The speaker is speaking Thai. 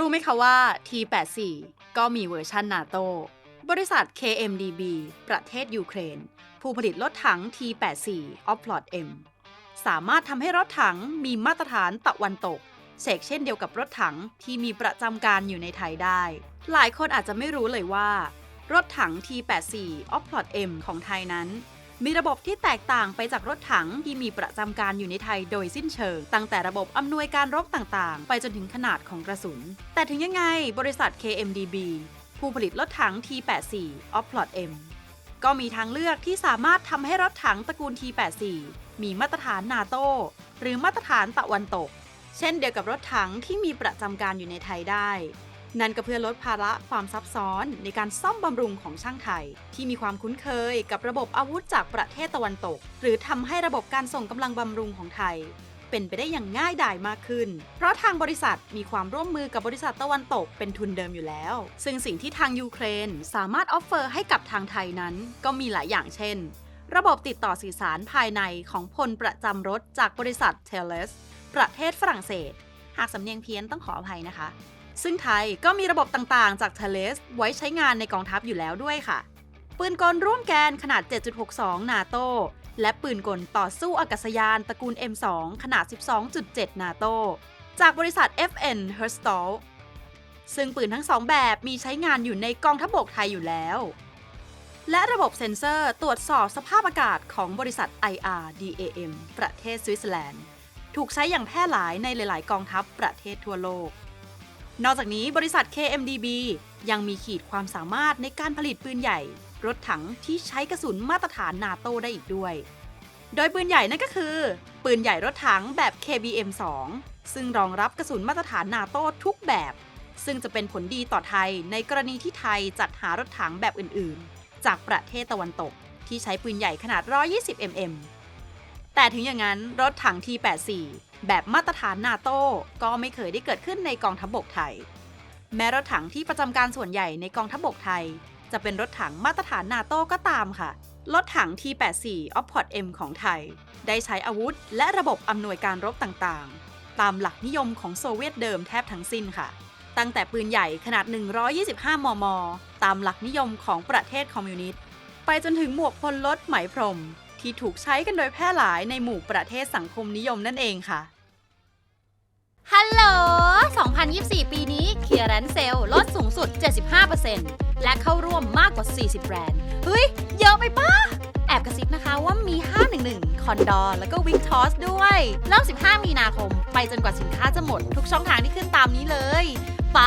รู้ไหมคะว่า T84 ก็มีเวอร์ชันนาโตบริษัท KMDB ประเทศยูเครน ผู้ผลิตรถถัง T84 o p l o t M สามารถทำให้รถถังมีมาตรฐานตะวันตกเชกเช่นเดียวกับรถถังที่มีประจำการอยู่ในไทยได้ หลายคนอาจจะไม่รู้เลยว่า รถถัง T84 o p l o t M ของไทยนั้น มีระบบที่แตกต่างไปจากรถถังที่มีประจำการอยู่ในไทยโดยสิ้นเชิง ตั้งแต่ระบบอำนวยการรบต่างๆ ไปจนถึงขนาดของกระสุน แต่ถึงยังไงบริษัท KMDB ผู้ผลิตรถถัง T84 o p l o t M ก็มีทางเลือกที่สามารถทำให้รถถังตระกูล T84 มีมาตรฐานนาโตหรือมาตรฐานตะวันตก เช่นเดียวกับรถถังที่มีประจำการอยู่ในไทยได้ นั่นก็เพื่อลดภาระความซับซ้อนในการซ่อมบำรุงของช่างไทย ที่มีความคุ้นเคยกับระบบอาวุธจากประเทศตะวันตก หรือทำให้ระบบการส่งกำลังบำรุงของไทย เป็นไปได้อย่างง่ายดายมากขึ้น เพราะทางบริษัทมีความร่วมมือกับบริษัทตะวันตกเป็นทุนเดิมอยู่แล้ว ซึ่งสิ่งที่ทางยูเครนสามารถออฟเฟอร์ให้กับทางไทยนั้น ก็มีหลายอย่างเช่น ระบบติดต่อสื่อสารภายในของพลประจำรถจากบริษัทเทเลสประเทศฝรั่งเศส หากสำเนียงเพี้ยนต้องขออภัยนะคะ ซึ่งไทยก็มีระบบต่างๆ จากเทเลสไว้ใช้งานในกองทัพอยู่แล้วด้วยค่ะ ปืนกลร่วมแกนขนาด 7.62 นาโต และปืนกลต่อสู้อากาศยานตระกูล M2 ขนาด 12.7 นาโต จากบริษัท FN h e r s t a l ซึ่งปืนทั้งสองแบบมีใช้งานอยู่ในกองทัพบกไทยอยู่แล้ว และระบบเซ็นเซอร์ตรวจสอบสภาพอากาศของบริษัท IRDAM ประเทศสวิตเซอร์แลนด์ ถูกใช้อย่างแพร่หลายในหลาย ๆ กองทัพประเทศทั่วโลก นอกจากนี้บริษัท KMDB ยังมีขีดความสามารถในการผลิตปืนใหญ่ รถถังที่ใช้กระสุนมาตรฐานนาโตได้อีกด้วย โดยปืนใหญ่นั่นก็คือ ปืนใหญ่รถถังแบบ KBM2 ซึ่งรองรับกระสุนมาตรฐานนาโตทุกแบบ ซึ่งจะเป็นผลดีต่อไทยในกรณีที่ไทยจัดหารถถังแบบอื่นๆ จากประเทศตะวันตกที่ใช้ปืนใหญ่ขนาด 120 mm แต่ถึงอย่างนั้นรถถัง T84 แบบมาตรฐานนาโต้ก็ไม่เคยได้เกิดขึ้นในกองทัพบกไทย แม้รถถังที่ประจำการส่วนใหญ่ในกองทัพบกไทย จะเป็นรถถังมาตรฐานนาโต้ก็ตามค่ะ รถถัง T84 o p p o r t M ของไทย ได้ใช้อาวุธ และระบบอำนวยการรบต่างๆ ตามหลักนิยมของโซเวียตเดิมแทบทั้งสิ้นค่ะ ตั้งแต่ปืนใหญ่ขนาด 125 มม ตามหลักนิยมของประเทศคอมมิวนิสต์ ไปจนถึงหมวกพลรถไหมพรม ที่ถูกใช้กันโดยแพร่หลายในหมู่ประเทศสังคมนิยมนั่นเองค่ะ ฮัลโหล 2024 ปีนี้เคียร์แรนเซลลดสูงสุด 75%และเข้าร่วมมากกว่า 40 แบรนด์ เฮ้ย เยอะไปปะแอบกระซิบนะคะว่ามี 511 คอนดอร์แล้วก็วิกทอสด้วย เริ่ม 15 มีนาคม ไปจนกว่าสินค้าจะหมด ทุกช่องทางที่ขึ้นตามนี้เลย ไป